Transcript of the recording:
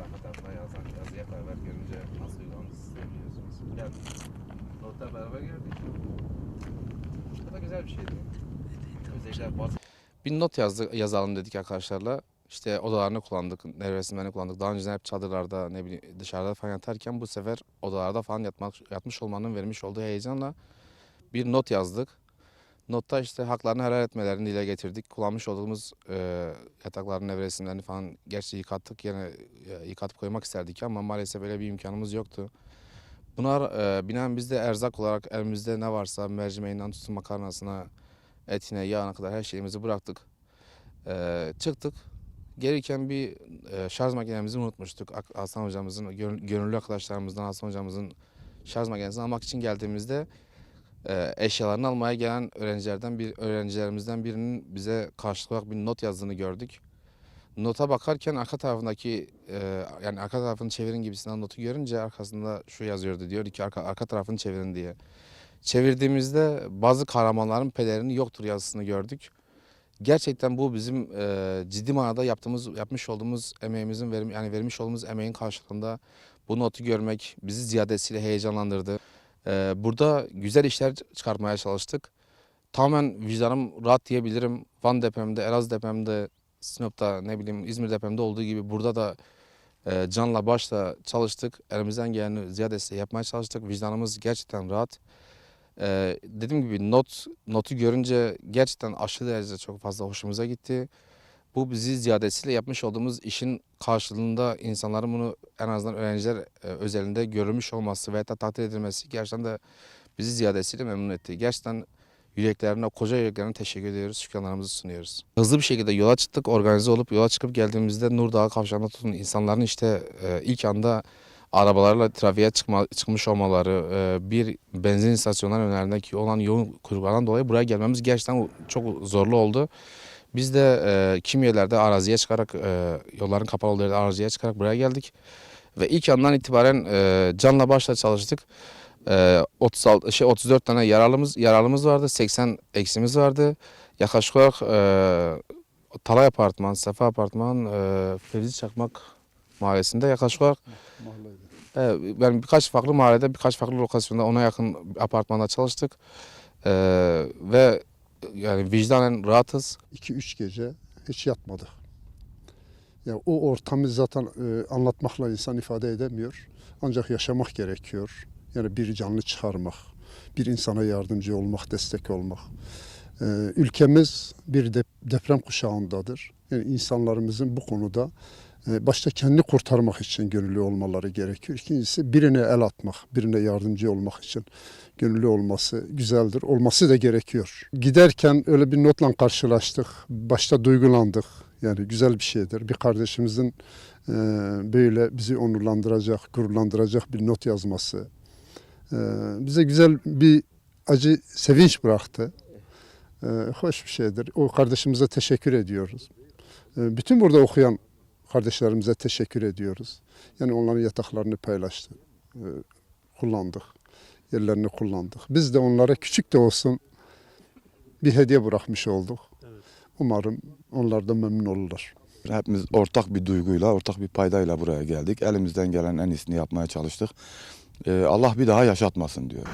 arka tarafına yazan yazıya beraber görünce nasıl duygulandık siz de biliyorsunuz. Geldik. Notla beraber geldik. Bu da güzel bir şeydi. Özellikle bazı Bir not yazdı, yazalım dedik arkadaşlarla. İşte odalarını kullandık, nevresimlerini kullandık. Daha önceden hep çadırlarda, ne bileyim dışarıda falan yatarken bu sefer odalarda falan yatmak, yatmış olmanın vermiş olduğu heyecanla bir not yazdık. Notta işte haklarını helal etmelerini dile getirdik. Kullanmış olduğumuz e, yatakların nevresimlerini falan gerçi yıkattık. Yine e, yıkatıp koymak isterdik ama maalesef öyle bir imkanımız yoktu. Buna e, binaen biz de erzak olarak elimizde ne varsa mercimeğinden tutun makarnasına, etine, yağına kadar her şeyimizi bıraktık. Ee, çıktık. Gelirken bir e, şarj makinemizi unutmuştuk. Aslan hocamızın, gönül- gönüllü arkadaşlarımızdan Aslan hocamızın şarj makinesini almak için geldiğimizde e, eşyalarını almaya gelen öğrencilerden bir öğrencilerimizden birinin bize karşılık olarak bir not yazdığını gördük. Nota bakarken arka tarafındaki e, yani arka tarafını çevirin gibisinden notu görünce arkasında şu yazıyordu diyor ki arka, arka tarafını çevirin diye. Çevirdiğimizde bazı kahramanların pelerini yoktur yazısını gördük. Gerçekten bu bizim e, ciddi manada yaptığımız yapmış olduğumuz emeğimizin verim, yani vermiş olduğumuz emeğin karşılığında bu notu görmek bizi ziyadesiyle heyecanlandırdı. E, burada güzel işler çıkartmaya çalıştık. Tamamen vicdanım rahat diyebilirim. Van depreminde, Elazığ depreminde, Sinop'ta ne bileyim İzmir depreminde olduğu gibi burada da e, canla başla çalıştık. Elimizden geleni ziyadesiyle yapmaya çalıştık. Vicdanımız gerçekten rahat. Ee, dediğim gibi not notu görünce gerçekten aşırı derecede çok fazla hoşumuza gitti. Bu bizi ziyadesiyle yapmış olduğumuz işin karşılığında insanların bunu en azından öğrenciler e, özelinde görülmüş olması veya da takdir edilmesi gerçekten de bizi ziyadesiyle memnun etti. Gerçekten yüreklerine, koca yüreklerine teşekkür ediyoruz, şükranlarımızı sunuyoruz. Hızlı bir şekilde yola çıktık, organize olup yola çıkıp geldiğimizde Nurdağ kavşağında tutun insanların işte e, ilk anda arabalarla trafiğe çıkma, çıkmış olmaları, e, bir benzin istasyonlarının önlerindeki olan yoğun kuyruklardan dolayı buraya gelmemiz gerçekten çok zorlu oldu. Biz de e, kimi yerlerde araziye çıkarak, e, yolların kapalı olduğu yerde araziye çıkarak buraya geldik. Ve ilk andan itibaren e, canla başla çalıştık. E, 36, şey, 34 tane yaralımız, yaralımız vardı, 80 eksimiz vardı. Yaklaşık olarak e, Talay Apartman, Sefa Apartman, e, Fevzi Çakmak mahallesinde yaklaşık olarak Evet, ben birkaç farklı mahallede, birkaç farklı lokasyonda ona yakın apartmanda çalıştık. Ee, ve yani vicdanen rahatız. 2-3 gece hiç yatmadık. Ya o ortamı zaten e, anlatmakla insan ifade edemiyor. Ancak yaşamak gerekiyor. Yani bir canlı çıkarmak, bir insana yardımcı olmak, destek olmak. E, ülkemiz bir dep- deprem kuşağındadır. Yani insanlarımızın bu konuda başta kendini kurtarmak için gönüllü olmaları gerekiyor. İkincisi birine el atmak, birine yardımcı olmak için gönüllü olması güzeldir. Olması da gerekiyor. Giderken öyle bir notla karşılaştık. Başta duygulandık. Yani güzel bir şeydir. Bir kardeşimizin e, böyle bizi onurlandıracak, gururlandıracak bir not yazması. e, bize güzel bir acı sevinç bıraktı. E, hoş bir şeydir. O kardeşimize teşekkür ediyoruz. Bütün burada okuyan kardeşlerimize teşekkür ediyoruz. Yani onların yataklarını paylaştık, e, kullandık, yerlerini kullandık. Biz de onlara küçük de olsun bir hediye bırakmış olduk. Umarım onlar da memnun olurlar. Hepimiz ortak bir duyguyla, ortak bir paydayla buraya geldik. Elimizden gelen en iyisini yapmaya çalıştık. Ee, Allah bir daha yaşatmasın diyor.